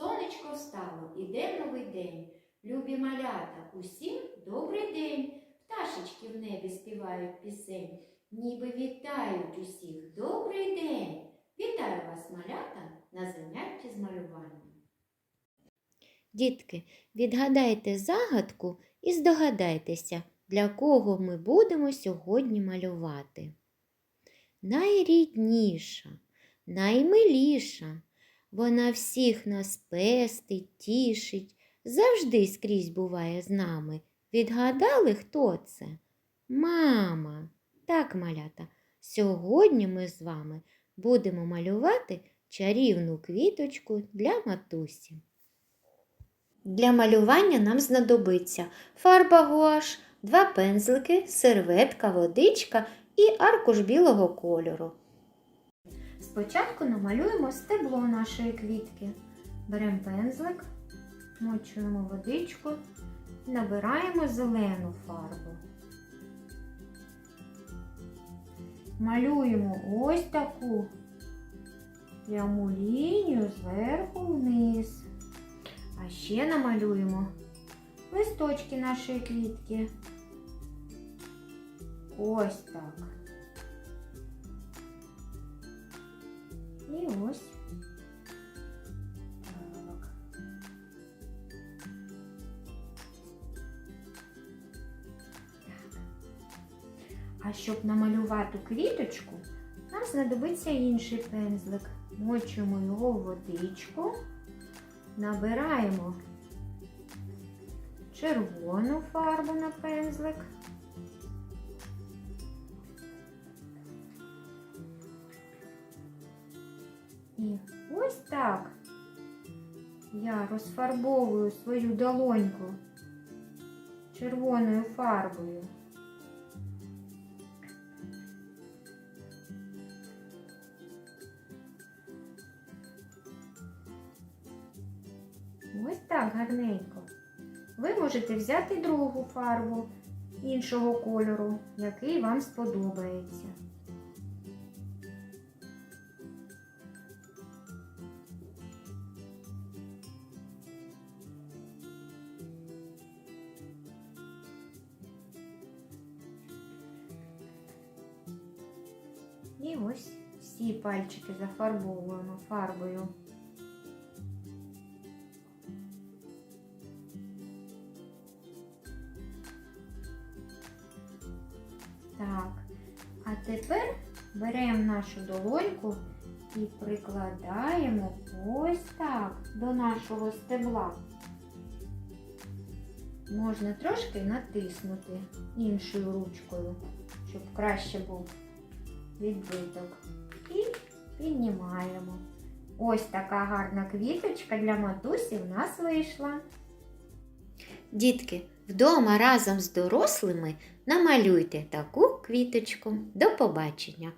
Сонечко встало, іде новий день. Любі малята, усім добрий день. Пташечки в небі співають пісень, ніби вітають усіх. Добрий день! Вітаю вас, малята, на занятті з малювання. Дітки, відгадайте загадку і здогадайтеся, для кого ми будемо сьогодні малювати. Найрідніша, наймиліша, вона всіх нас пестить, тішить, завжди скрізь буває з нами. Відгадали, хто це? Мама. Так, малята, сьогодні ми з вами будемо малювати чарівну квіточку для матусі. Для малювання нам знадобиться фарба гуаш, два пензлики, серветка, водичка і аркуш білого кольору. Спочатку намалюємо стебло нашої квітки. Беремо пензлик, мочуємо водичку набираємо зелену фарбу. Малюємо ось таку пряму лінію зверху вниз. А ще намалюємо листочки нашої квітки. Ось так. А щоб намалювати квіточку, нам знадобиться інший пензлик. Мочимо його в водичку. Набираємо червону фарбу на пензлик. І ось так я розфарбовую свою долоньку червоною фарбою. Ось так гарненько. Ви можете взяти другу фарбу іншого кольору, який вам сподобається. І ось всі пальчики зафарбовуємо фарбою. Так, а тепер беремо нашу долоньку і прикладаємо ось так до нашого стебла. Можна трошки натиснути іншою ручкою, щоб краще був відбиток. І піднімаємо. Ось така гарна квіточка для матусі в нас вийшла. Дітки, вдома разом з дорослими намалюйте таку квіточку. До побачення!